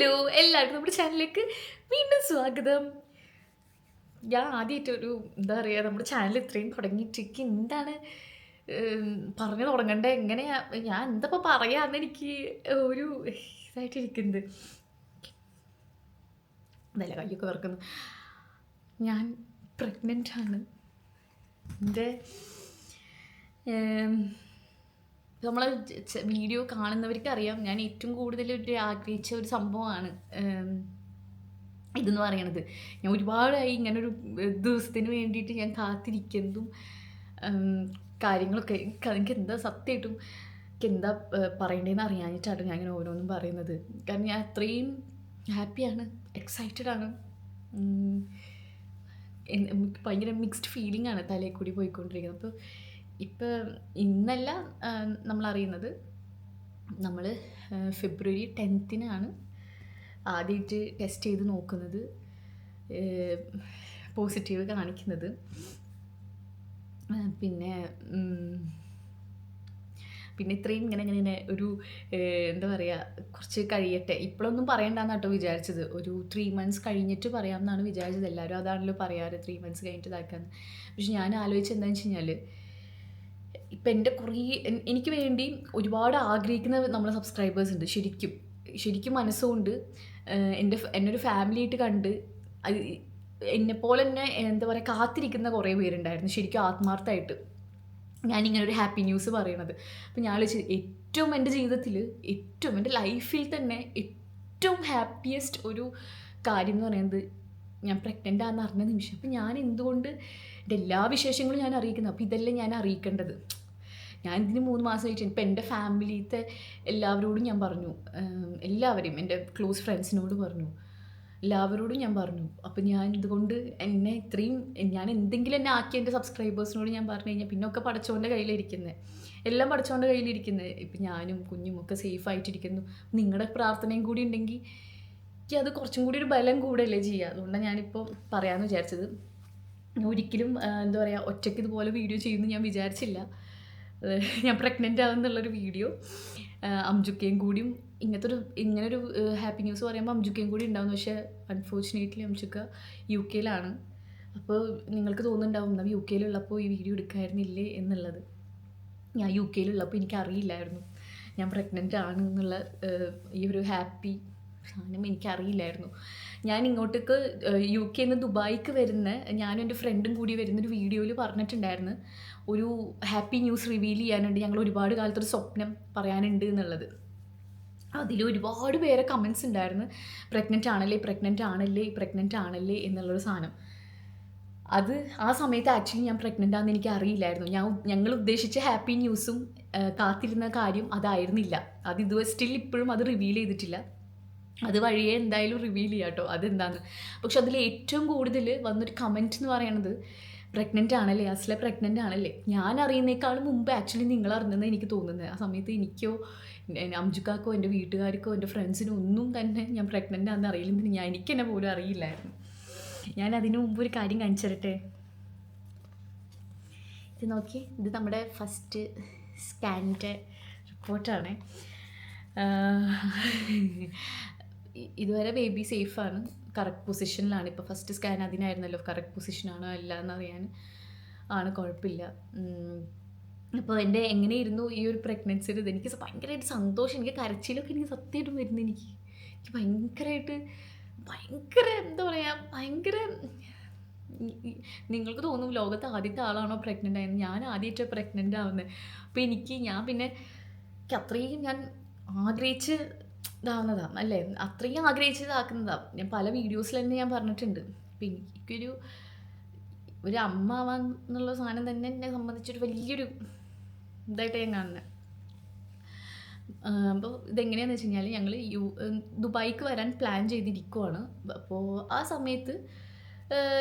Hello എല്ലാവർക്കും നമ്മുടെ ചാനലിലേക്ക് വീണ്ടും സ്വാഗതം. ഞാൻ ആദ്യമായിട്ട് ഒരു എന്താ പറയുക നമ്മുടെ ചാനൽ ഇത്രയും തുടങ്ങിയിട്ടേക്ക് എന്താണ് പറഞ്ഞു തുടങ്ങേണ്ടത് എങ്ങനെയാ? ഞാൻ എന്തപ്പോൾ പറയാന്ന് എനിക്ക് ഒരു ഇതായിട്ടിരിക്കുന്നത് നല്ല കയ്യൊക്കെ വിറക്കുന്നു. ഞാൻ പ്രഗ്നന്റ് ആണ്. എന്റെ നമ്മൾ വീഡിയോ കാണുന്നവർക്ക് അറിയാം. ഞാൻ ഏറ്റവും കൂടുതൽ ഒരു ആഗ്രഹിച്ച ഒരു സംഭവമാണ് ഇതെന്ന് പറയണത്. ഞാൻ ഒരുപാടായി ഇങ്ങനൊരു ദിവസത്തിന് വേണ്ടിയിട്ട് ഞാൻ കാത്തിരിക്കുന്നതും കാര്യങ്ങളൊക്കെ എനിക്ക് എന്താ സത്യമായിട്ടും എനിക്ക് എന്താ പറയേണ്ടതെന്ന് അറിയാനിട്ടാണ് ഞാൻ ഇങ്ങനെ ഓരോന്നും പറയുന്നത്. കാരണം ഞാൻ അത്രയും ഹാപ്പിയാണ് എക്സൈറ്റഡ് ആണ്. ഭയങ്കര മിക്സ്ഡ് ഫീലിംഗ് ആണ് തലയിൽ കൂടി പോയിക്കൊണ്ടിരിക്കുന്നത്. അപ്പോൾ ഇപ്പം ഇന്നല്ല നമ്മൾ അറിയുന്നത് നമ്മൾ ഫെബ്രുവരി ടെൻത്തിനാണ് ആദ്യമായിട്ട് ടെസ്റ്റ് ചെയ്ത് നോക്കുന്നത് പോസിറ്റീവ് കാണിക്കുന്നത്. പിന്നെ പിന്നെ ഇത്രയും ഇങ്ങനെ ഇങ്ങനെ ഇങ്ങനെ ഒരു എന്താ പറയുക കുറച്ച് കഴിയട്ടെ. ഇപ്പോഴൊന്നും പറയണ്ടെന്ന് കേട്ടോ വിചാരിച്ചത്. ഒരു ത്രീ മന്ത്സ് കഴിഞ്ഞിട്ട് പറയാമെന്നാണ് വിചാരിച്ചത്. എല്ലാവരും അതാണല്ലോ പറയാറ് ത്രീ മന്ത്സ് കഴിഞ്ഞിട്ട് ഇതാക്കാന്ന്. പക്ഷെ ഞാൻ ആലോചിച്ചത് എന്താണെന്ന് വെച്ച് കഴിഞ്ഞാൽ ഇപ്പം എന്റെ കുറേ എനിക്ക് വേണ്ടി ഒരുപാട് ആഗ്രഹിക്കുന്ന നമ്മളെ സബ്സ്ക്രൈബേഴ്സ് ഉണ്ട്. ശരിക്കും ശരിക്കും മനസ്സുകൊണ്ട് എന്റെ എന്നൊരു ഫാമിലി ആയിട്ട് കണ്ട് എന്നെപ്പോലെ തന്നെ എന്താ പറയുക കാത്തിരിക്കുന്ന കുറേ പേരുണ്ടായിരുന്നു. ശരിക്കും ആത്മാർത്ഥമായിട്ട്. ഞാനിങ്ങനെ ഒരു ഹാപ്പി ന്യൂസ് പറയണത്. അപ്പം ഞാൻ ഏറ്റവും എന്റെ ജീവിതത്തിൽ ഏറ്റവും എന്റെ ലൈഫിൽ തന്നെ ഏറ്റവും ഹാപ്പിയസ്റ്റ് ഒരു കാര്യം എന്ന് പറയുന്നത് ഞാൻ പ്രഗ്നന്റ് ആണെന്ന് അറിഞ്ഞ നിമിഷം. അപ്പം ഞാൻ എന്തുകൊണ്ട് എന്റെ എല്ലാ വിശേഷങ്ങളും ഞാൻ അറിയിക്കുന്നത് അപ്പോൾ ഇതെല്ലാം ഞാൻ അറിയിക്കേണ്ടത്. ഞാൻ ഇതിന് മൂന്ന് മാസം മാസമായിട്ട് ഇപ്പം എന്റെ ഫാമിലിത്തെ എല്ലാവരോടും ഞാൻ പറഞ്ഞു. എല്ലാവരെയും എന്റെ ക്ലോസ് ഫ്രണ്ട്സിനോട് പറഞ്ഞു. എല്ലാവരോടും ഞാൻ പറഞ്ഞു. അപ്പം ഞാൻ ഇതുകൊണ്ട് എന്നെ ഇത്രയും ഞാൻ എന്തെങ്കിലും എന്നെ ആക്കി എന്റെ സബ്സ്ക്രൈബേഴ്സിനോട് ഞാൻ പറഞ്ഞു കഴിഞ്ഞാൽ പിന്നൊക്കെ പടച്ചോന്റെ കയ്യിലിരിക്കുന്നത് എല്ലാം പടച്ചോന്റെ കയ്യിലിരിക്കുന്നത് ഇപ്പം ഞാനും കുഞ്ഞും ഒക്കെ സേഫ് ആയിട്ടിരിക്കുന്നു. നിങ്ങളുടെ പ്രാർത്ഥനയും കൂടി ഉണ്ടെങ്കിൽ എനിക്ക് അത് കുറച്ചും കൂടി ഒരു ബലം കൂടെയല്ലേ ചെയ്യുക അതുകൊണ്ടാണ് ഞാനിപ്പോൾ പറയാമെന്ന് വിചാരിച്ചത്. ഒരിക്കലും എന്താ പറയുക ഒറ്റയ്ക്ക് ഇതുപോലെ വീഡിയോ ചെയ്യുമെന്ന് ഞാൻ വിചാരിച്ചില്ല. ഞാൻ പ്രഗ്നന്റ് ആകുന്നുള്ളൊരു വീഡിയോ അംജുക്കയും കൂടിയും ഇങ്ങനത്തെ ഒരു ഇങ്ങനൊരു ഹാപ്പി ന്യൂസ് പറയുമ്പോൾ അംജുക്കയും കൂടി ഉണ്ടാവും പക്ഷേ അൺഫോർച്ചുനേറ്റ്ലി അംജുക്ക യു കെയിലാണ് അപ്പോൾ നിങ്ങൾക്ക് തോന്നുന്നുണ്ടാവും എന്നാൽ യു കെയിലുള്ളപ്പോൾ ഈ വീഡിയോ എടുക്കായിരുന്നില്ലേ? എന്നുള്ളത്. ഞാൻ യു കെയിലുള്ളപ്പോൾ എനിക്കറിയില്ലായിരുന്നു. ഞാൻ പ്രഗ്നന്റ് ആണ് എന്നുള്ള ഈ ഒരു ഹാപ്പി സാധനം എനിക്കറിയില്ലായിരുന്നു. ഞാൻ ഇങ്ങോട്ടേക്ക് യു കെയിൽ നിന്ന് ദുബായിക്ക് വരുന്ന ഞാനും എന്റെ ഫ്രണ്ടും കൂടി വരുന്നൊരു വീഡിയോയിൽ പറഞ്ഞിട്ടുണ്ടായിരുന്നു. ഒരു ഹാപ്പി ന്യൂസ് റിവീൽ ചെയ്യാനുണ്ട്. ഞങ്ങൾ ഒരുപാട് കാലത്തൊരു സ്വപ്നം പറയാനുണ്ട് എന്നുള്ളത്. അതിൽ ഒരുപാട് പേരെ കമൻസ് ഉണ്ടായിരുന്നു. പ്രഗ്നന്റ് ആണല്ലേ പ്രഗ്നന്റ് ആണല്ലേ പ്രഗ്നന്റ് ആണല്ലേ എന്നുള്ളൊരു സാധനം. അത് ആ സമയത്ത് ആക്ച്വലി ഞാൻ പ്രഗ്നന്റ് ആണെന്ന് എനിക്ക് അറിയില്ലായിരുന്നു. ഞാൻ ഞങ്ങൾ ഉദ്ദേശിച്ച ഹാപ്പി ന്യൂസും കാത്തിരുന്ന കാര്യം അതായിരുന്നില്ല. അത് ഇതുവരെ സ്റ്റിൽ ഇപ്പോഴും അത് റിവീൽ ചെയ്തിട്ടില്ല. അത് വഴിയേ എന്തായാലും റിവീൽ ചെയ്യാം കേട്ടോ പക്ഷെ അതിൽ ഏറ്റവും കൂടുതൽ വന്നൊരു കമന്റ് എന്ന് പറയണത് പ്രഗ്നന്റ് ആണല്ലേ? അസ്ലെ പ്രഗ്നന്റ് ആണല്ലേ? ഞാൻ അറിയുന്നേക്കാൾ മുമ്പ് ആക്ച്വലി നിങ്ങൾ അറിഞ്ഞെന്ന് എനിക്ക് തോന്നുന്നത് ആ സമയത്ത് എനിക്കോ അംജുക്കാക്കോ എന്റെ വീട്ടുകാർക്കോ എന്റെ ഫ്രണ്ട്സിനോ ഒന്നും തന്നെ ഞാൻ പ്രഗ്നന്റ് ആണെന്ന് അറിയില്ലെന്ന് ഞാൻ എനിക്ക് തന്നെ പോലും അറിയില്ലായിരുന്നു. ഞാൻ അതിനു മുമ്പ് ഒരു കാര്യം കാണിച്ചു തരട്ടെ ഇത് നോക്കി. ഇത് നമ്മുടെ ഫസ്റ്റ് സ്കാനിന്റെ റിപ്പോർട്ടാണ് ഇതുവരെ ബേബി സേഫാണ് കറക്റ്റ് പൊസിഷനിലാണ് ഇപ്പോൾ ഫസ്റ്റ് സ്കാൻ അതിനായിരുന്നല്ലോ കറക്റ്റ് പൊസിഷനാണോ അല്ല എന്നറിയാൻ ആണ് കുഴപ്പമില്ല. അപ്പോൾ എന്റെ എങ്ങനെയിരുന്നു ഈ ഒരു പ്രഗ്നൻസിയുടെ ഇത്? എനിക്ക് ഭയങ്കരമായിട്ട് സന്തോഷം. എനിക്ക് കരച്ചിലൊക്കെ എനിക്ക് സത്യമായിട്ടും വരുന്നു എനിക്ക്. എനിക്ക് ഭയങ്കരമായിട്ട് ഭയങ്കര എന്താ പറയുക ഭയങ്കര നിങ്ങൾക്ക് തോന്നും ലോകത്ത് ആദ്യത്തെ ആളാണോ പ്രഗ്നന്റ് ആയത് ഞാൻ ആദ്യമായിട്ട് പ്രഗ്നന്റ് ആവുന്നത്. അപ്പോൾ എനിക്ക് ഞാൻ പിന്നെ എനിക്ക് അത്രയും ഞാൻ ആഗ്രഹിച്ച് ഇതാവുന്നതാണ് അല്ലേ? അത്രയും ആഗ്രഹിച്ച് ഇതാക്കുന്നതാണ് ഞാൻ പല വീഡിയോസിൽ തന്നെ ഞാൻ പറഞ്ഞിട്ടുണ്ട്. അപ്പം എനിക്കൊരു ഒരു അമ്മ ആവാൻ എന്നുള്ള സാധനം തന്നെ എന്നെ സംബന്ധിച്ചൊരു വലിയൊരു ഇതായിട്ട് ഞാൻ കാണുന്നത് അപ്പോൾ ഇതെങ്ങനെയാണെന്ന് വെച്ച് കഴിഞ്ഞാൽ ഞങ്ങൾ യു ദുബായിക്ക് വരാൻ പ്ലാൻ ചെയ്തിരിക്കുവാണ്. അപ്പോൾ ആ സമയത്ത്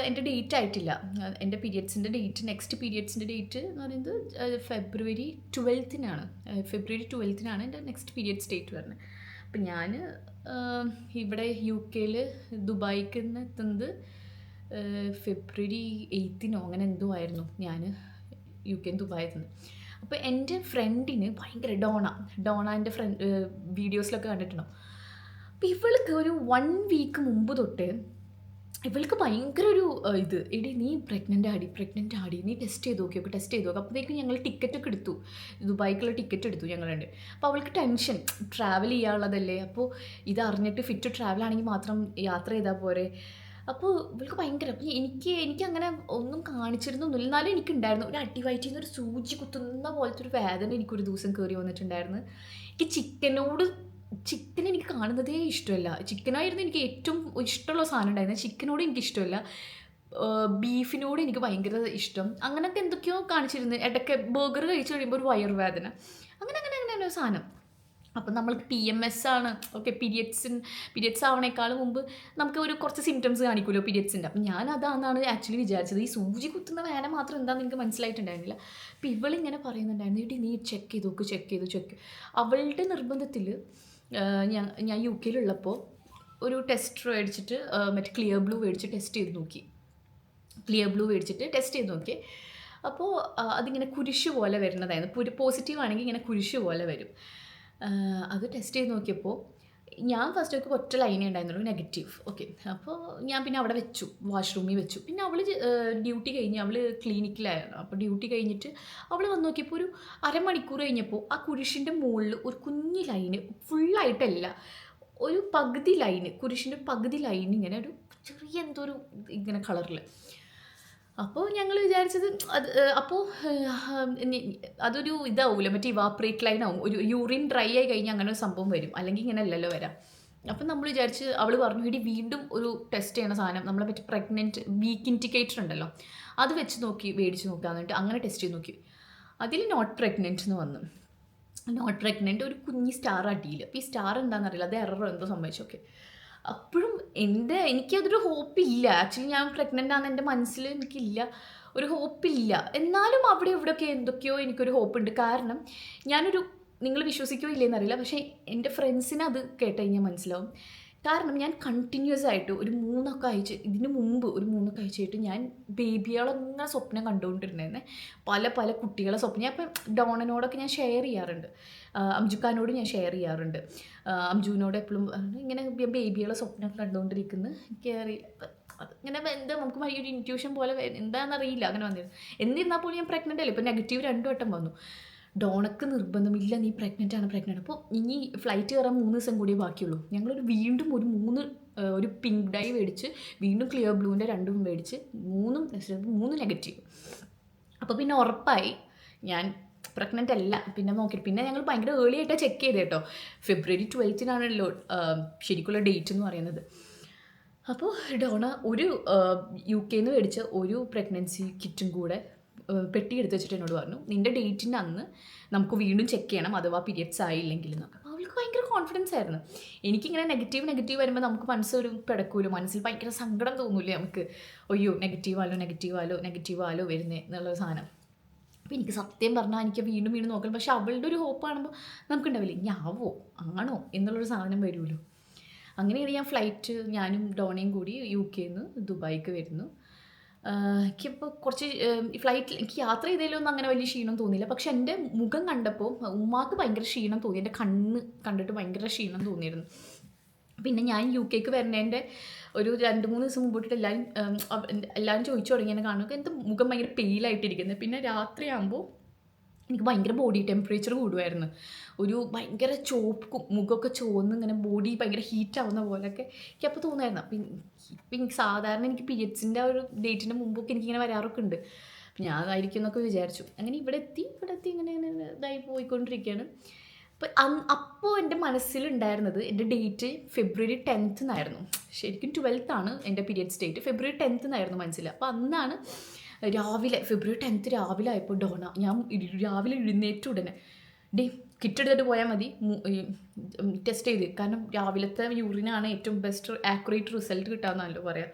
എന്റെ ഡേറ്റ് ആയിട്ടില്ല. എന്റെ പീരിയഡ്സിന്റെ ഡേറ്റ് നെക്സ്റ്റ് പീരിയഡ്സിന്റെ ഡേറ്റ് എന്ന് പറയുന്നത് ഫെബ്രുവരി ട്വൽത്തിനാണ്. ഫെബ്രുവരി ട്വൽത്തിനാണ് എന്റെ നെക്സ്റ്റ് പീരിയഡ്സ് ഡേറ്റ് വരുന്നത്. അപ്പം ഞാൻ ഇവിടെ യു കെയിൽ ദുബായിക്ക് നിന്ന് എത്തുന്നത് ഫെബ്രുവരി എയ്ത്തിനോ അങ്ങനെ എന്തോ ആയിരുന്നു ഞാൻ യു കെ ദുബായിൽ നിന്ന് അപ്പോൾ എന്റെ ഫ്രണ്ടിന് ഭയങ്കര ഡോണ. ഡോണ എന്റെ ഫ്രണ്ട് വീഡിയോസിലൊക്കെ കണ്ടിട്ടുണ്ടോ അപ്പോൾ ഇവൾക്ക് ഒരു വൺ വീക്ക് മുമ്പ് തൊട്ട് ഇവൾക്ക് ഭയങ്കര ഒരു ഇത്. എടി നീ പ്രഗ്നന്റ് ആടി പ്രഗ്നന്റ് ആടി. നീ ടെസ്റ്റ് ചെയ്ത് നോക്കി ഒക്കെ ടെസ്റ്റ് ചെയ്ത് നോക്കി. അപ്പോഴത്തേക്കും ഞങ്ങൾ ടിക്കറ്റ് ഒക്കെ എടുത്തു. ദുബായിക്കുള്ള ടിക്കറ്റ് എടുത്തു ഞങ്ങളുണ്ട്. അപ്പോൾ അവൾക്ക് ടെൻഷൻ ട്രാവൽ ചെയ്യാനുള്ളതല്ലേ? അപ്പോൾ ഇത് അറിഞ്ഞിട്ട് ഫിറ്റ് ട്രാവൽ ആണെങ്കിൽ മാത്രം യാത്ര ചെയ്താൽ പോരെ. അപ്പോൾ ഇവൾക്ക് ഭയങ്കര അപ്പോൾ എനിക്ക് എനിക്ക് അങ്ങനെ ഒന്നും കാണിച്ചിരുന്നൊന്നുമില്ല. എന്നാലും എനിക്കുണ്ടായിരുന്നു. ഒരു അടിവയറ്റിൽ നിന്ന് ഒരു സൂചി കുത്തുന്ന പോലത്തെ ഒരു വേദന എനിക്കൊരു ദിവസം കയറി വന്നിട്ടുണ്ടായിരുന്നു. എനിക്ക് ചിക്കനോട് ചിക്കൻ എനിക്ക് കാണുന്നതേ ഇഷ്ടമല്ല. ചിക്കനായിരുന്നു എനിക്ക് ഏറ്റവും ഇഷ്ടമുള്ള സാധനം ഉണ്ടായിരുന്നത്. ചിക്കനോട് എനിക്ക് ഇഷ്ടമല്ല. ബീഫിനോട് എനിക്ക് ഭയങ്കര ഇഷ്ടം. അങ്ങനെയൊക്കെ എന്തൊക്കെയോ കാണിച്ചിരുന്നു. ഇടയ്ക്ക് ബർഗർ കഴിച്ചു കഴിയുമ്പോൾ ഒരു വയറുവേദന. അങ്ങനെ അങ്ങനെ അങ്ങനെ ഒരു സാധനം. അപ്പം നമ്മൾക്ക് പി എം എസ് ആണ്. ഓക്കെ പീരിയഡ്സിൻ പീരിയഡ്സ് ആവണേക്കാളും മുമ്പ് നമുക്ക് ഒരു കുറച്ച് സിംറ്റംസ് കാണിക്കുമല്ലോ പീരിയഡ്സിന്റെ അപ്പം ഞാൻ അതാണെന്നാണ് ആക്ച്വലി വിചാരിച്ചത്. ഈ സൂചി കുത്തുന്ന വേന മാത്രം എന്താണെന്ന് എനിക്ക് മനസ്സിലായിട്ടുണ്ടായിരുന്നില്ല. അപ്പം ഇവളിങ്ങനെ പറയുന്നുണ്ടായിരുന്നു ഇടി നീ ചെക്ക് ചെയ്ത് നോക്ക് ചെക്ക് ചെയ്തു ചെക്ക് അവളുടെ നിർബന്ധത്തിൽ ഞാൻ ഞാൻ യു കെയിലുള്ളപ്പോൾ ഒരു ടെസ്റ്റ് മേടിച്ചിട്ട് മറ്റേ ക്ലിയർ ബ്ലൂ മേടിച്ച് ടെസ്റ്റ് ചെയ്ത് നോക്കി. ക്ലിയർ ബ്ലൂ മേടിച്ചിട്ട് ടെസ്റ്റ് ചെയ്ത് നോക്കി. അപ്പോൾ അതിങ്ങനെ കുരിശ് പോലെ വരുന്നതായിരുന്നു. പോസിറ്റീവ് ആണെങ്കിൽ ഇങ്ങനെ കുരിശ് പോലെ വരും. അത് ടെസ്റ്റ് ചെയ്ത് നോക്കിയപ്പോൾ ഞാൻ ഫസ്റ്റ് ഒക്കെ ഒറ്റ ലൈനേ ഉണ്ടായിരുന്നുള്ളൂ നെഗറ്റീവ് ഓക്കെ അപ്പോൾ ഞാൻ പിന്നെ അവിടെ വെച്ചു വാഷ്റൂമിൽ വെച്ചു. പിന്നെ അവൾ ഡ്യൂട്ടി കഴിഞ്ഞ് അവൾ ക്ലിനിക്കിലായിരുന്നു അപ്പോൾ ഡ്യൂട്ടി കഴിഞ്ഞിട്ട് അവൾ വന്ന് നോക്കിയപ്പോൾ ഒരു അരമണിക്കൂർ കഴിഞ്ഞപ്പോൾ ആ കുരിശിന്റെ മുകളിൽ ഒരു കുഞ്ഞു ലൈന് ഫുള്ളായിട്ടല്ല ഒരു പകുതി ലൈന് കുരിശിന്റെ പകുതി ലൈൻ ഇങ്ങനെ ഒരു ചെറിയ എന്തോ ഒരു ഇങ്ങനെ കളറിൽ അപ്പോൾ ഞങ്ങൾ വിചാരിച്ചത് അത് അപ്പോൾ അതൊരു ഇതാവില്ല മറ്റേ ഇവാപ്രേറ്റ് ലൈൻ ആവും. ഒരു യൂറിൻ ഡ്രൈ ആയി കഴിഞ്ഞാൽ അങ്ങനെ ഒരു സംഭവം വരും. അല്ലെങ്കിൽ ഇങ്ങനെ അല്ലല്ലോ വരാം. അപ്പം നമ്മൾ വിചാരിച്ച് അവൾ പറഞ്ഞു ഇടി വീണ്ടും ഒരു ടെസ്റ്റ് ചെയ്യണ സാധനം. നമ്മളെ മറ്റേ പ്രഗ്നന്റ് വീക്ക് ഇൻഡിക്കേറ്റർ ഉണ്ടല്ലോ. അത് വെച്ച് നോക്കി മേടിച്ച് നോക്കുക എന്നിട്ട് അങ്ങനെ ടെസ്റ്റ് ചെയ്ത് നോക്കി. അതിൽ നോട്ട് പ്രഗ്നന്റ് എന്ന് വന്നു. നോട്ട് പ്രഗ്നന്റ് ഒരു കുഞ്ഞി സ്റ്റാർ അടിയിൽ അപ്പോൾ ഈ സ്റ്റാർ എന്താണെന്നറിയില്ല അത് എററോ എന്തോ സംഭവിച്ചു ഓക്കെ അപ്പോഴും എന്റെ എനിക്കതൊരു ഹോപ്പില്ല. ആക്ച്വലി ഞാൻ പ്രഗ്നന്റ് ആണെന്ന് എന്റെ മനസ്സിൽ എനിക്കില്ല. ഒരു ഹോപ്പില്ല. എന്നാലും അവിടെ ഇവിടെയൊക്കെ എന്തൊക്കെയോ എനിക്കൊരു ഹോപ്പുണ്ട്. കാരണം ഞാനൊരു നിങ്ങൾ വിശ്വസിക്കുകയോ ഇല്ലെന്നറിയില്ല. പക്ഷേ എന്റെ ഫ്രണ്ട്സിനത് അത് കേട്ട് കഴിഞ്ഞാൽ മനസ്സിലാവും. കാരണം ഞാൻ കണ്ടിന്യൂസ് ആയിട്ട് ഒരു മൂന്നൊക്കെ ആഴ്ച ഇതിന് മുമ്പ് ഒരു മൂന്നൊക്കെ ആഴ്ചയായിട്ട് ഞാൻ ബേബികളങ്ങനെ സ്വപ്നം കണ്ടുകൊണ്ടിരുന്നേ പല പല കുട്ടികളെ സ്വപ്നം ഞാൻ ഇപ്പം ഡോണനോടൊക്കെ ഞാൻ ഷെയർ ചെയ്യാറുണ്ട്. അംജുക്കാനോട് ഞാൻ ഷെയർ ചെയ്യാറുണ്ട്. അംജുവിനോട് എപ്പോഴും ഇങ്ങനെ ബേബികളെ സ്വപ്നം കണ്ടുകൊണ്ടിരിക്കുന്നു എനിക്ക് അത് ഇങ്ങനെ എന്താ നമുക്ക് ഒരു ഇന്റ്യൂഷൻ പോലെ എന്താണെന്ന് എന്താണെന്നറിയില്ല അങ്ങനെ വന്നിരുന്നു. എന്നിരുന്നാൽ പോലും ഞാൻ പ്രഗ്നന്റ് അല്ലേ ഇപ്പം നെഗറ്റീവ് രണ്ടു വട്ടം വന്നു. ഡോണക്ക് നിർബന്ധമില്ല നീ പ്രഗ്നന്റ് ആണ് പ്രഗ്നന്റ് അപ്പോൾ ഇനി ഫ്ലൈറ്റ് കയറാൻ മൂന്ന് ദിവസം കൂടിയേ ബാക്കിയുള്ളൂ. ഞങ്ങളൊരു വീണ്ടും ഒരു മൂന്ന് ഒരു പിങ്ക് ഡൈ മേടിച്ച് വീണ്ടും ക്ലിയർ ബ്ലൂവിന്റെ രണ്ടും മേടിച്ച് മൂന്നും മൂന്ന് നെഗറ്റീവ് അപ്പോൾ പിന്നെ ഉറപ്പായി ഞാൻ പ്രഗ്നന്റ് അല്ല. പിന്നെ നോക്കി പിന്നെ ഞങ്ങൾ ഭയങ്കര ഏർലി ആയിട്ടാണ് ചെക്ക് ചെയ്തത് കേട്ടോ ഫെബ്രുവരി ട്വൽത്തിനാണല്ലോ ശരിക്കുള്ള ഡേറ്റ് എന്ന് പറയുന്നത്. അപ്പോൾ ഡോണ ഒരു യു കെയിൽ നിന്ന് മേടിച്ച ഒരു പ്രഗ്നൻസി കിറ്റും കൂടെ പെട്ടി എടുത്ത് വെച്ചിട്ട് എന്നോട് പറഞ്ഞു നിന്റെ ഡേറ്റിന്റെ അന്ന് നമുക്ക് വീണ്ടും ചെക്ക് ചെയ്യണം അഥവാ പീരിയഡ്സ് ആയില്ലെങ്കിൽ എന്നൊക്കെ. അപ്പോൾ അവൾക്ക് ഭയങ്കര കോൺഫിഡൻസ് ആയിരുന്നു. എനിക്കിങ്ങനെ നെഗറ്റീവ് നെഗറ്റീവ് വരുമ്പോൾ നമുക്ക് മനസ്സൊരു പിടക്കൂലോ മനസ്സിൽ ഭയങ്കര സങ്കടം തോന്നൂലേ നമുക്ക്. അയ്യോ നെഗറ്റീവ് ആലോ നെഗറ്റീവ് ആലോ നെഗറ്റീവ് ആലോ വരുന്നേ എന്നുള്ള സാധനം. അപ്പോൾ എനിക്ക് സത്യം പറഞ്ഞാൽ എനിക്ക് വീണ്ടും വീണ്ടും നോക്കണം. പക്ഷേ അവളുടെ ഒരു ഹോപ്പ് കാണുമ്പോൾ നമുക്കുണ്ടാവില്ലേ ഞാവോ ആണോ എന്നുള്ളൊരു സാധനം വരുമല്ലോ. അങ്ങനെയാണ് ഞാൻ ഫ്ലൈറ്റ് ഞാനും ഡോണയും കൂടി യു കെയിൽ നിന്ന് ദുബായിക്ക് വരുന്നു. എനിക്കിപ്പോൾ കുറച്ച് ഫ്ലൈറ്റിൽ എനിക്ക് യാത്ര ചെയ്തതിലൊന്നും അങ്ങനെ വലിയ ക്ഷീണം തോന്നിയില്ല. പക്ഷെ എന്റെ മുഖം കണ്ടപ്പോൾ ഉമ്മാക്ക് ഭയങ്കര ക്ഷീണം തോന്നി. എന്റെ കണ്ണ് കണ്ടിട്ട് ഭയങ്കര ക്ഷീണം തോന്നിയിരുന്നു. പിന്നെ ഞാൻ യു കെക്ക് വരുന്നതിന്റെ ഒരു രണ്ട് മൂന്ന് ദിവസം മുമ്പോട്ട് എല്ലാവരും എല്ലാവരും ചോദിച്ചു തുടങ്ങി എന്നെ കാണുമ്പോൾ എന്റെ മുഖം ഭയങ്കര പെയിലായിട്ടിരിക്കുന്നത് പിന്നെ രാത്രിയാകുമ്പോൾ എനിക്ക് ഭയങ്കര ബോഡി ടെമ്പറേച്ചർ കൂടുമായിരുന്നു ഒരു ഭയങ്കര ചോപ്പ് മുഖമൊക്കെ ചുവന്ന് ഇങ്ങനെ ബോഡി ഭയങ്കര ഹീറ്റ് ആവുന്ന പോലെയൊക്കെ എനിക്ക് അപ്പോൾ തോന്നായിരുന്നു അപ്പം ഇപ്പം എനിക്ക് സാധാരണ എനിക്ക് പീരിയഡ്സിന്റെ ഒരു ഡേറ്റിന്റെ മുമ്പൊക്കെ എനിക്കിങ്ങനെ വരാറൊക്കെ ഉണ്ട്. ഞാൻ അതായിരിക്കും എന്നൊക്കെ വിചാരിച്ചു. അങ്ങനെ ഇവിടെ എത്തി ഇവിടെ എത്തി ഇങ്ങനെ ഇങ്ങനെ ഇതായി പോയിക്കൊണ്ടിരിക്കുകയാണ്. അപ്പം അപ്പോൾ എന്റെ മനസ്സിലുണ്ടായിരുന്നത് എന്റെ ഡേറ്റ് ഫെബ്രുവരി ടെൻത്ത് എന്നായിരുന്നു ശരിക്കും ട്വൽത്താണ് എന്റെ പീരിയഡ്സ് ഡേറ്റ് ഫെബ്രുവരി ടെൻത്ത് എന്നായിരുന്നു മനസ്സിൽ അപ്പോൾ അന്നാണ് രാവിലെ ഫെബ്രുവരി ടെൻത്ത് രാവിലെ ആയപ്പോൾ ഡോണ. ഞാൻ രാവിലെ എഴുന്നേറ്റ ഉടനെ ഡേ കിറ്റ് എടുത്തിട്ട് പോയാൽ മതി. ടെസ്റ്റ് ചെയ്ത്. കാരണം രാവിലത്തെ യൂറിനാണ് ഏറ്റവും ബെസ്റ്റ് ആക്യുറേറ്റ് റിസൾട്ട് കിട്ടാമെന്നല്ലോ പറയാം.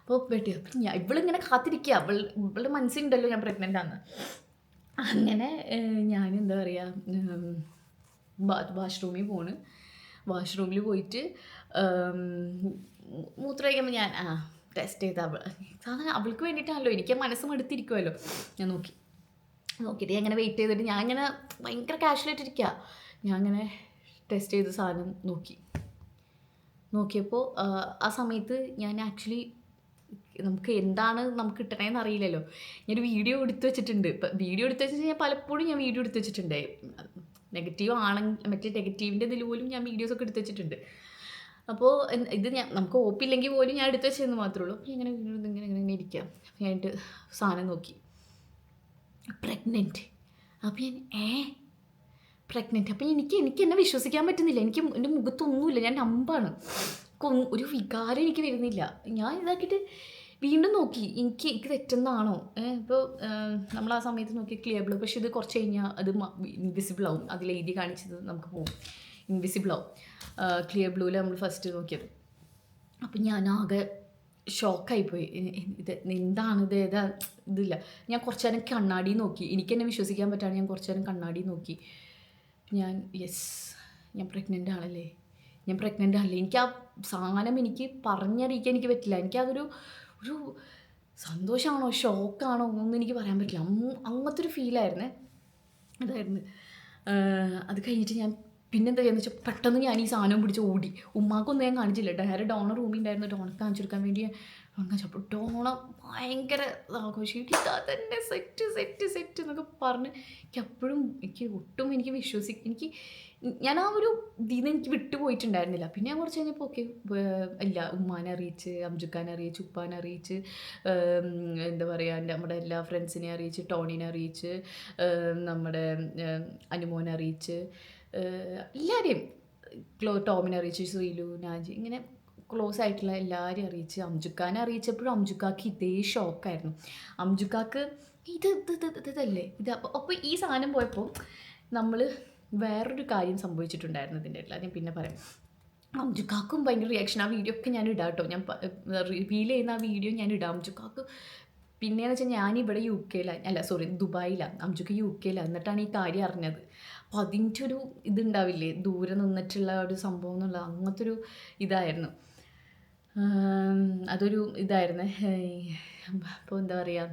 അപ്പോൾ പറ്റി അപ്പം ഞാൻ ഇവളിങ്ങനെ കാത്തിരിക്കുക അവൾ ഇവളുടെ മനസ്സിലുണ്ടല്ലോ ഞാൻ പ്രഗ്നന്റ് ആണ് അങ്ങനെ ഞാൻ എന്താ പറയുക വാഷ്റൂമിൽ പോണ്. വാഷ്റൂമിൽ പോയിട്ട് ഉം, മൂ- മൂത്രം കഴിക്കുമ്പോൾ ഞാൻ ആ ടെസ്റ്റ് ചെയ്ത അവൾ സാധാരണ അവൾക്ക് വേണ്ടിയിട്ടാണല്ലോ. എനിക്ക് മനസ്സും എടുത്തിരിക്കുമല്ലോ ഞാൻ നോക്കി. നോക്കിയിട്ട് ഞാൻ അങ്ങനെ വെയിറ്റ് ചെയ്തിട്ട് ഞാൻ ഇങ്ങനെ ഭയങ്കര കാഷ്വലായിട്ടിരിക്കുക ഞാൻ അങ്ങനെ ടെസ്റ്റ് ചെയ്ത സാധനം നോക്കി. നോക്കിയപ്പോൾ ആ സമയത്ത് ഞാൻ ആക്ച്വലി നമുക്ക് എന്താണ് നമുക്ക് കിട്ടണേന്ന് അറിയില്ലല്ലോ. ഞാനൊരു വീഡിയോ എടുത്തു വെച്ചിട്ടുണ്ട്. വീഡിയോ എടുത്തു വെച്ചാൽ ഞാൻ പലപ്പോഴും ഞാൻ വീഡിയോ എടുത്തു വെച്ചിട്ടുണ്ട് നെഗറ്റീവ് ആണെങ്കിൽ മറ്റേ നെഗറ്റീവിന്റെ ഇതിൽ പോലും ഞാൻ വീഡിയോസൊക്കെ എടുത്തു വെച്ചിട്ടുണ്ട്. അപ്പോൾ ഇത് ഞാൻ നമുക്ക് ഓപ്പില്ലെങ്കിൽ പോലും ഞാൻ എടുത്ത് വെച്ചെന്ന് മാത്രമേ ഉള്ളൂ ഇങ്ങനെ ഇങ്ങനെ ഇങ്ങനെ ഇങ്ങനെ ഇരിക്കാം. ഞാനിട്ട് സാധനം നോക്കി. പ്രഗ്നന്റ് അപ്പോൾ ഞാൻ ഏ? പ്രഗ്നന്റ് അപ്പം എനിക്ക് എനിക്ക് എന്നെ വിശ്വസിക്കാൻ പറ്റുന്നില്ല. എനിക്ക് എന്റെ മുഖത്തൊന്നുമില്ല. ഞാൻ നമ്പാണ് ഒരു വികാരം എനിക്ക് വരുന്നില്ല. ഞാൻ ഇതാക്കിയിട്ട് വീണ്ടും നോക്കി. എനിക്ക് എനിക്ക് തെറ്റുന്നതാണോ ഇപ്പോൾ നമ്മൾ ആ സമയത്ത് നോക്കി ക്ലിയർ ബ്ലൂ പക്ഷെ ഇത് കുറച്ച് കഴിഞ്ഞാൽ അത് ഇൻവിസിബിൾ ആവും. അതിൽ എഴുതി കാണിച്ചത് നമുക്ക് പോകും ഇൻവിസിബിൾ ആവും. ക്ലിയർ ബ്ലൂവിൽ നമ്മൾ ഫസ്റ്റ് നോക്കിയത്. അപ്പം ഞാൻ ആകെ ഷോക്കായിപ്പോയി ഇത് എന്താണ് ഇത്? ഏതാ? ഇതില്ല. ഞാൻ കുറച്ച് നേരം കണ്ണാടി നോക്കി. എനിക്ക് എന്നെ വിശ്വസിക്കാൻ പറ്റാണ് ഞാൻ കുറച്ച് നേരം കണ്ണാടി നോക്കി. ഞാൻ യെസ് ഞാൻ പ്രഗ്നന്റ് ആണല്ലേ? ഞാൻ പ്രഗ്നന്റ് ആണല്ലേ? എനിക്ക് ആ സാധനം എനിക്ക് പറഞ്ഞറിയിക്കാൻ എനിക്ക് പറ്റില്ല. എനിക്കതൊരു ഒരു സന്തോഷമാണോ? ഷോക്കാണോ ഒന്നും എനിക്ക് പറയാൻ പറ്റില്ല. അങ്ങനത്തെ ഒരു ഫീലായിരുന്നേ അതായിരുന്നു. അത് കഴിഞ്ഞിട്ട് ഞാൻ പിന്നെന്താ ചെയ്യുന്നത് വെച്ചാൽ പെട്ടെന്ന് ഞാൻ ഈ സാധനം പിടിച്ച് ഓടി. ഉമ്മാക്കൊന്നും ഞാൻ കാണിച്ചില്ല ഡയറക്റ്റ് ഡോണർ റൂമിൽ ഉണ്ടായിരുന്നു ഡോണർ കാണിച്ചു കൊടുക്കാൻ വേണ്ടി. ഡോണർ കാണിച്ചപ്പോൾ ഡോണ ഭയങ്കര ആഘോഷം. തന്നെ സെറ്റ് സെറ്റ് സെറ്റ് എന്നൊക്കെ പറഞ്ഞ് എനിക്ക് അപ്പോഴും എനിക്ക് ഒട്ടും എനിക്ക് വിശ്വസി എനിക്ക് ഞാൻ ആ ഒരു ഇതിൽ നിന്ന് എനിക്ക് വിട്ടുപോയിട്ടുണ്ടായിരുന്നില്ല പിന്നെ ഞാൻ കുറച്ച് കഴിഞ്ഞപ്പോൾ ഓക്കെ ഇല്ല ഉമ്മാനെ അറിയിച്ച് അംജുക്കാനെ അറിയിച്ച് ഉപ്പാനെ അറിയിച്ച് എന്താ പറയുക നമ്മുടെ എല്ലാ ഫ്രണ്ട്സിനെ അറിയിച്ച് ടോണിനെ അറിയിച്ച് നമ്മുടെ അനുമോനെ അറിയിച്ച് എല്ലാവരെയും ക്ലോ ടോമിനെ അറിയിച്ച് ശ്രീലു നാജി ഇങ്ങനെ ക്ലോസ് ആയിട്ടുള്ള എല്ലാവരെയും അറിയിച്ച് അംജുക്കാനെ അറിയിച്ചപ്പോഴും അംജുക്കാക്ക് ഇതേ ഷോക്കായിരുന്നു അംജുക്കാക്ക് ഇത് ഇത് ഇത് ഇത് ഇതല്ലേ? ഇത് അപ്പോൾ അപ്പോൾ ഈ സാധനം പോയപ്പോൾ നമ്മൾ വേറൊരു കാര്യം സംഭവിച്ചിട്ടുണ്ടായിരുന്നു ഇതിന്റെ ഇടയിൽ. ഞാൻ പിന്നെ പറയാം. അംജുക്കാക്കും ഭയങ്കര റിയാക്ഷൻ ആ വീഡിയോ ഒക്കെ ഞാൻ ഇടാം കേട്ടോ ഞാൻ റിവീൽ ചെയ്യുന്ന ആ വീഡിയോ ഞാൻ ഇടാം. അംജുക്കാക്ക് പിന്നെയെന്ന് വെച്ചാൽ ഞാനിവിടെ യു കെയിലാണ് അല്ല സോറി ദുബായിലാണ് അംജുക്ക് യു കെയിലാണ് എന്നിട്ടാണ് ഈ കാര്യം അറിഞ്ഞത്. അപ്പോൾ അതിന്റെ ഒരു ഇതുണ്ടാവില്ലേ ദൂരെ നിന്നിട്ടുള്ള ഒരു സംഭവം എന്നുള്ള അങ്ങനത്തെ ഒരു ഇതായിരുന്നു അതൊരു ഇതായിരുന്നു. അപ്പോൾ എന്താ പറയുക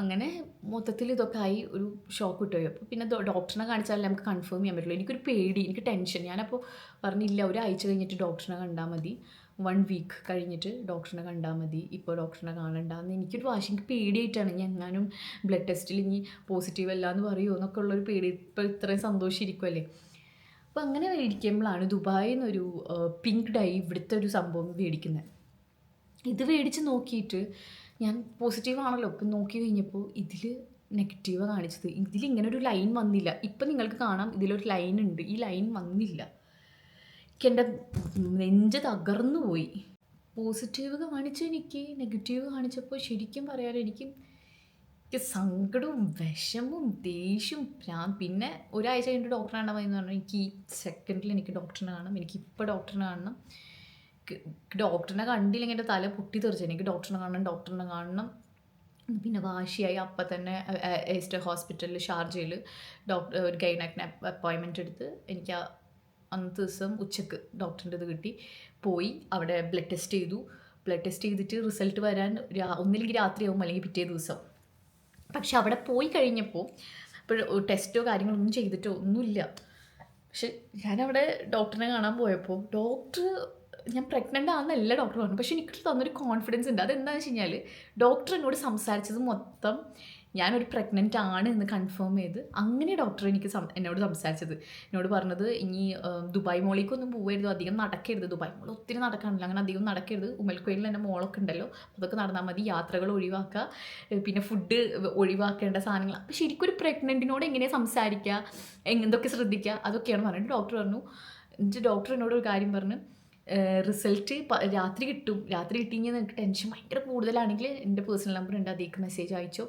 അങ്ങനെ മൊത്തത്തിൽ ഇതൊക്കെ ആയി ഒരു ഷോക്ക് കിട്ടുമോ അപ്പോൾ പിന്നെ ഡോക്ടറിനെ കാണിച്ചാലേ നമുക്ക് കൺഫേം ചെയ്യാൻ പറ്റുള്ളൂ. എനിക്കൊരു പേടി എനിക്ക് ടെൻഷൻ ഞാനപ്പോൾ പറഞ്ഞില്ല ഒരാഴ്ച കഴിഞ്ഞിട്ട് ഡോക്ടറിനെ കണ്ടാൽ മതി. വൺ വീക്ക് കഴിഞ്ഞിട്ട് ഡോക്ടറിനെ കണ്ടാൽ മതി. ഇപ്പോൾ ഡോക്ടറിനെ കാണണ്ടെന്ന് എനിക്കൊരു വാശി എനിക്ക് പേടിയായിട്ടാണ് എങ്ങാനും ബ്ലഡ് ടെസ്റ്റിൽ ഇനി പോസിറ്റീവ് അല്ല എന്ന് പറയുമോ എന്നൊക്കെ ഉള്ളൊരു പേടി. ഇപ്പോൾ ഇത്രയും സന്തോഷിച്ചിരിക്കുമല്ലേ അപ്പോൾ അങ്ങനെ മേടിക്കുമ്പോഴാണ് ദുബായിൽ നിന്നൊരു പിങ്ക് ഡൈ ഇവിടുത്തെ ഒരു സംഭവം മേടിക്കുന്നത് ഇത് മേടിച്ച് നോക്കിയിട്ട് ഞാൻ പോസിറ്റീവ് ആണല്ലോ. ഇപ്പം നോക്കി കഴിഞ്ഞപ്പോൾ ഇതിൽ നെഗറ്റീവ് കാണിച്ചത്. ഇതിൽ ഇങ്ങനെ ഒരു ലൈൻ വന്നില്ല. ഇപ്പം നിങ്ങൾക്ക് കാണാം ഇതിലൊരു ലൈൻ ഉണ്ട്. ഈ ലൈൻ വന്നില്ല. എനിക്ക് എന്റെ നെഞ്ച് തകർന്നു പോയി പോസിറ്റീവ് കാണിച്ച എനിക്ക് നെഗറ്റീവ് കാണിച്ചപ്പോൾ ശരിക്കും പറയാൻ എനിക്ക് എനിക്ക് സങ്കടവും വിഷമവും ദേഷ്യവും ഞാൻ പിന്നെ ഒരാഴ്ച കഴിഞ്ഞിട്ട് ഡോക്ടറെ കാണാൻ എന്ന് പറഞ്ഞാൽ എനിക്ക് ഈ സെക്കൻഡിൽ എനിക്ക് ഡോക്ടറിനെ കാണണം എനിക്ക് ഇപ്പോൾ ഡോക്ടറിനെ കാണണം ഡോക്ടറിനെ കണ്ടില്ലെങ്കിൽ എന്റെ തല പൊട്ടി തെറിച്ചു എനിക്ക് ഡോക്ടറിനെ കാണണം ഡോക്ടറിനെ കാണണം പിന്നെ വാശിയായി അപ്പം തന്നെ എസ്റ്റർ ഹോസ്പിറ്റലിൽ ഷാർജയിൽ ഡോക്ടർ ഒരു ഗൈനാക്കിനെ അപ്പോയിൻമെന്റ് എടുത്ത് എനിക്ക് അന്നത്തെ ദിവസം ഉച്ചയ്ക്ക് ഡോക്ടറിന്റെ ഇത് കിട്ടി. പോയി അവിടെ ബ്ലഡ് ടെസ്റ്റ് ചെയ്തു. ബ്ലഡ് ടെസ്റ്റ് ചെയ്തിട്ട് റിസൾട്ട് വരാൻ രാ- ഒന്നില്ലെങ്കിൽ രാത്രിയാവും അല്ലെങ്കിൽ പിറ്റേ ദിവസം. പക്ഷെ അവിടെ പോയി കഴിഞ്ഞപ്പോൾ ഇപ്പോൾ ടെസ്റ്റോ കാര്യങ്ങളൊന്നും ചെയ്തിട്ടോ ഒന്നുമില്ല. പക്ഷെ ഞാനവിടെ ഡോക്ടറിനെ കാണാൻ പോയപ്പോൾ ഡോക്ടർ ഞാൻ പ്രഗ്നന്റ് ആണെന്നല്ല ഡോക്ടർ പറഞ്ഞു പക്ഷെ എനിക്ക് തന്നൊരു കോൺഫിഡൻസ് ഉണ്ട്. അതെന്താണെന്ന് വെച്ച് കഴിഞ്ഞാൽ ഡോക്ടർ എന്നോട് സംസാരിച്ചത് മൊത്തം ഞാനൊരു പ്രഗ്നന്റ് ആണ് എന്ന് കൺഫേം ചെയ്ത് അങ്ങനെ ഡോക്ടർ എനിക്ക് എന്നോട് സംസാരിച്ചത്. എന്നോട് പറഞ്ഞത് ഇനി ദുബായ് മോളിലേക്കൊന്നും പോകരുത് അധികം നടക്കരുത്. ദുബായ് മോൾ ഒത്തിരി നടക്കാനില്ല അങ്ങനെ അധികം നടക്കരുത്. ഉമ്മൽക്കോയിലിൽ എന്റെ മോളൊക്കെ ഉണ്ടല്ലോ. അതൊക്കെ നടന്നാൽ മതി. യാത്രകൾ ഒഴിവാക്കുക. പിന്നെ ഫുഡ് ഒഴിവാക്കേണ്ട സാധനങ്ങൾ. അപ്പോൾ ശരിക്കും ഒരു പ്രഗ്നന്റിനോട് എങ്ങനെ സംസാരിക്കുക? എന്തൊക്കെ ശ്രദ്ധിക്കുക? അതൊക്കെയാണ് പറഞ്ഞിട്ട് ഡോക്ടർ പറഞ്ഞു എന്നിട്ട് ഡോക്ടർ എന്നോട് ഒരു കാര്യം പറഞ്ഞു റിസൾട്ട് രാത്രി കിട്ടും. രാത്രി കിട്ടിയെങ്കിൽ നിങ്ങൾക്ക് ടെൻഷൻ ഭയങ്കര കൂടുതലാണെങ്കിൽ എന്റെ പേഴ്സണൽ നമ്പർ ഉണ്ട്. അതിലേക്ക് മെസ്സേജ് അയച്ചോ.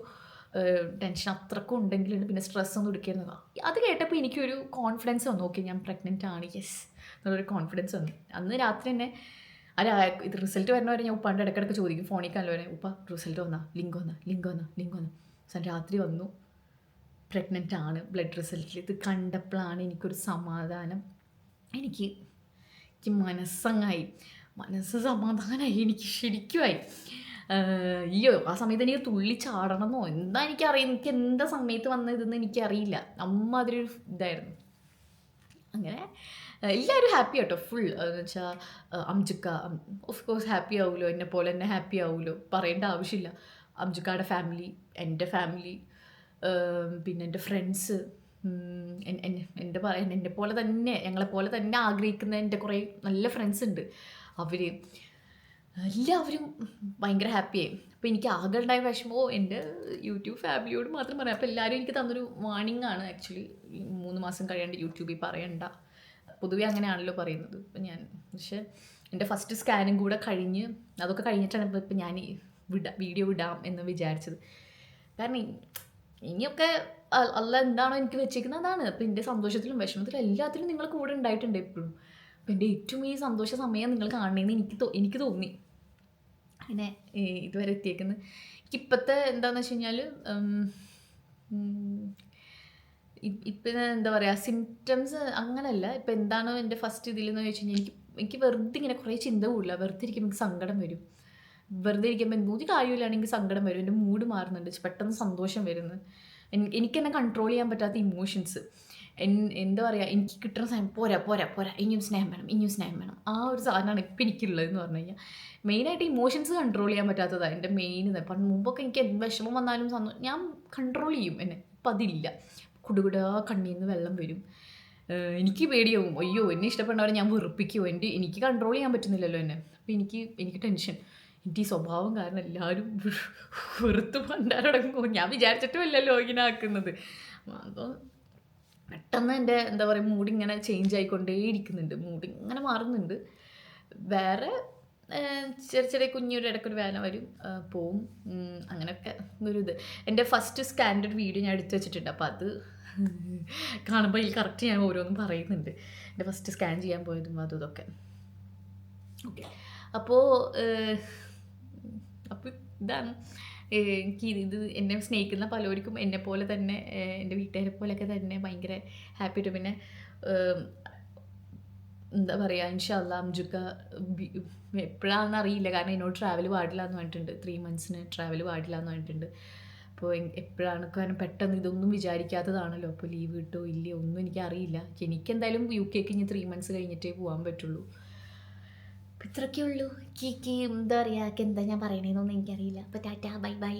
ടെൻഷൻ അത്രക്കും ഉണ്ടെങ്കിലുണ്ട്. പിന്നെ സ്ട്രെസ് ഒന്നും എടുക്കരുതാ. അത് കേട്ടപ്പോൾ എനിക്കൊരു കോൺഫിഡൻസ് വന്നു. ഓക്കെ ഞാൻ പ്രഗ്നന്റ് ആണ്. യെസ് എന്നുള്ളൊരു കോൺഫിഡൻസ് വന്നു. അന്ന് രാത്രി തന്നെ അല്ല ഇത് റിസൾട്ട് വരുന്നവരെ ഞാൻ ഉപ്പാണ്ട് ഇടയ്ക്കിടയ്ക്ക് ചോദിക്കും. ഫോണിൽ കല്ലവരെ ഉപ്പ റിസൾട്ട് വന്നാ. ലിങ്ക് വന്നാ. ലിങ്ക് വന്നാ. ലിങ്ക് വന്നാ. സാർ രാത്രി വന്നു. പ്രഗ്നന്റ് ആണ്. ബ്ലഡ് റിസൾട്ടിൽ ഇത് കണ്ടപ്പോഴാണ് എനിക്കൊരു സമാധാനം. എനിക്ക് എനിക്ക് മനസ്സങ്ങായി. മനസ്സ് സമാധാനമായി എനിക്ക് ശരിക്കുമായി അയ്യോ ആ സമയത്ത് എനിക്ക് തുള്ളി ചാടണമെന്നോ? എന്താ എനിക്കറിയാം എനിക്ക് എന്താ സമയത്ത് വന്നതെന്ന് എനിക്കറിയില്ല. അമ്മ അതിലൊരു ഇതായിരുന്നു. അങ്ങനെ എല്ലാവരും ഹാപ്പി ആട്ടോ ഫുൾ എന്ന് വെച്ചാൽ അംജുക്ക ഓഫ് കോഴ്സ് ഹാപ്പി ആവുമല്ലോ എന്നെ പോലെ തന്നെ ഹാപ്പി ആവുമല്ലോ പറയേണ്ട ആവശ്യമില്ല. അംജുക്കയുടെ ഫാമിലി എന്റെ ഫാമിലി പിന്നെ എന്റെ ഫ്രണ്ട്സ് എന്റെ എന്നെ പോലെ തന്നെ ഞങ്ങളെ പോലെ തന്നെ ആഗ്രഹിക്കുന്ന എന്റെ കുറേ നല്ല ഫ്രണ്ട്സ് ഉണ്ട്. അവർ എല്ലാവരും ഭയങ്കര ഹാപ്പിയായി അപ്പോൾ എനിക്ക് ആകെ ഉണ്ടായ വിഷമോ എന്റെ യൂട്യൂബ് ഫാമിലിയോട് മാത്രം പറയാം. അപ്പോൾ എല്ലാവരും എനിക്ക് തന്നൊരു വാണിംഗ് ആണ് ആക്ച്വലി മൂന്ന് മാസം കഴിയാണ്ട് യൂട്യൂബിൽ പറയണ്ട. പൊതുവെ അങ്ങനെയാണല്ലോ പറയുന്നത്. അപ്പം ഞാൻ പക്ഷേ എന്റെ ഫസ്റ്റ് സ്കാനും കൂടെ കഴിഞ്ഞ് അതൊക്കെ കഴിഞ്ഞിട്ടാണ് ഇപ്പോൾ ഇപ്പം ഞാൻ വിടാം വീഡിയോ വിടാം എന്ന് വിചാരിച്ചത്. കാരണം ഇനിയൊക്കെ അല്ല എന്താണോ എനിക്ക് വെച്ചേക്കുന്നത് അതാണ്. അപ്പം എന്റെ സന്തോഷത്തിലും വിഷമത്തിലും എല്ലാത്തിലും നിങ്ങൾ കൂടെ ഉണ്ടായിട്ടുണ്ട് എപ്പോഴും. അപ്പം എന്റെ ഏറ്റവും ഈ സന്തോഷ സമയം നിങ്ങൾ കാണണമെന്ന് എനിക്ക് എനിക്ക് തോന്നി. ഈ ഇതുവരെ എത്തിയേക്കുന്നത്. എനിക്കിപ്പോഴത്തെ എന്താണെന്ന് വെച്ച് കഴിഞ്ഞാൽ ഇപ്പം എന്താ പറയുക സിംറ്റംസ് അങ്ങനല്ല. ഇപ്പം എന്താണോ എന്റെ ഫസ്റ്റ് ഇതിലെന്ന് ചോദിച്ചു കഴിഞ്ഞാൽ എനിക്ക് എനിക്ക് വെറുതെ ഇങ്ങനെ കുറേ ചിന്ത കൂടില്ല വെറുതെ ഇരിക്കുമ്പോൾ എനിക്ക് സങ്കടം വരും. വെറുതെ ഇരിക്കുമ്പോൾ എന്തൊരു കാര്യമില്ലാണെങ്കിൽ സങ്കടം വരും. എന്റെ മൂഡ് മാറുന്നുണ്ട്. പെട്ടെന്ന് സന്തോഷം വരുന്നു. എനിക്ക് എന്നെ കൺട്രോൾ ചെയ്യാൻ പറ്റാത്ത ഇമോഷൻസ് എന്താ പറയുക എനിക്ക് കിട്ടുന്ന സമയം പോരാ പോരാ പോരാ. ഇനിയും സ്നേഹം വേണം ഇനിയും സ്നേഹം വേണം. ആ ഒരു സാധനമാണ് ഇപ്പം എനിക്കുള്ളതെന്ന് പറഞ്ഞു കഴിഞ്ഞാൽ മെയിനായിട്ട് ഇമോഷൻസ് കൺട്രോൾ ചെയ്യാൻ പറ്റാത്തതാണ് എന്റെ മെയിൻ ഇത്. പണ്ട് മുമ്പൊക്കെ എനിക്ക് എന്ത് വിഷമം വന്നാലും സന്തോഷം ഞാൻ കൺട്രോൾ ചെയ്യും എന്നെ. ഇപ്പം അതില്ല. കുടുകുടാ കണ്ണിൽ നിന്ന് വെള്ളം വരും. എനിക്ക് പേടിയാവും. അയ്യോ എന്നെ ഇഷ്ടപ്പെടുന്നവരെ ഞാൻ വെറുപ്പിക്കുമോ എന്റെ എനിക്ക് കൺട്രോൾ ചെയ്യാൻ പറ്റുന്നില്ലല്ലോ എന്നെ. അപ്പം എനിക്ക് എനിക്ക് ടെൻഷൻ എന്റെ ഈ സ്വഭാവം കാരണം എല്ലാവരും വെറുത്ത് പണ്ടാരടങ്ങും. ഞാൻ വിചാരിച്ചിട്ടുമല്ലല്ലോ ഇങ്ങനെ ആക്കുന്നത്. അപ്പോൾ പെട്ടെന്ന് എന്റെ എന്താ പറയുക മൂഡ് ഇങ്ങനെ ചേഞ്ച് ആയിക്കൊണ്ടേയിരിക്കുന്നുണ്ട്. മൂഡ് ഇങ്ങനെ മാറുന്നുണ്ട്. വേറെ ചെറിയ ചെറിയ കുഞ്ഞൊരു ഇടയ്ക്കൊരു വേന വരും. പോവും. അങ്ങനെയൊക്കെ ഒരു ഇത്. എന്റെ ഫസ്റ്റ് സ്റ്റാൻഡേർഡ് വീഡിയോ ഞാൻ എടുത്തു വെച്ചിട്ടുണ്ട്. അപ്പോൾ അത് കാണുമ്പോൾ ഇതിൽ കറക്റ്റ് ഞാൻ ഓരോന്നും പറയുന്നുണ്ട്. എന്റെ ഫസ്റ്റ് സ്കാൻ ചെയ്യാൻ പോയതും അതും ഇതൊക്കെ. ഓക്കെ അപ്പോൾ അപ്പോൾ ഇതാണ്. എനിക്ക് ഇത് എന്നെ സ്നേഹിക്കുന്ന പലർക്കും എന്നെ പോലെ തന്നെ എന്റെ വീട്ടുകാരെ പോലെയൊക്കെ തന്നെ ഭയങ്കര ഹാപ്പി ആയിട്ട്. പിന്നെ എന്താ പറയുക ഇൻഷല്ല അംജുക്ക എപ്പോഴാണെന്ന് അറിയില്ല. കാരണം എന്നോട് ട്രാവൽ പാടില്ല എന്ന് പറഞ്ഞിട്ടുണ്ട്. ത്രീ മന്ത്സിന് ട്രാവൽ പാടില്ല എന്ന് പറഞ്ഞിട്ടുണ്ട്. അപ്പോൾ എപ്പോഴാണ് കാരണം പെട്ടെന്ന് ഇതൊന്നും വിചാരിക്കാത്തതാണല്ലോ. അപ്പോൾ ലീവ് കിട്ടോ ഇല്ലയോ ഒന്നും എനിക്കറിയില്ല. എനിക്കെന്തായാലും യു കെക്ക് ഇനി ത്രീ മന്ത്സ് കഴിഞ്ഞിട്ടേ പോകാൻ പറ്റുള്ളൂ. ഇത്രയൊക്കെ ഉള്ളൂ കീ കീ എന്താ പറയുക എന്താ ഞാൻ പറയണേന്നൊന്നും എനിക്കറിയില്ല. അപ്പോൾ ടാറ്റ ബൈ ബൈ.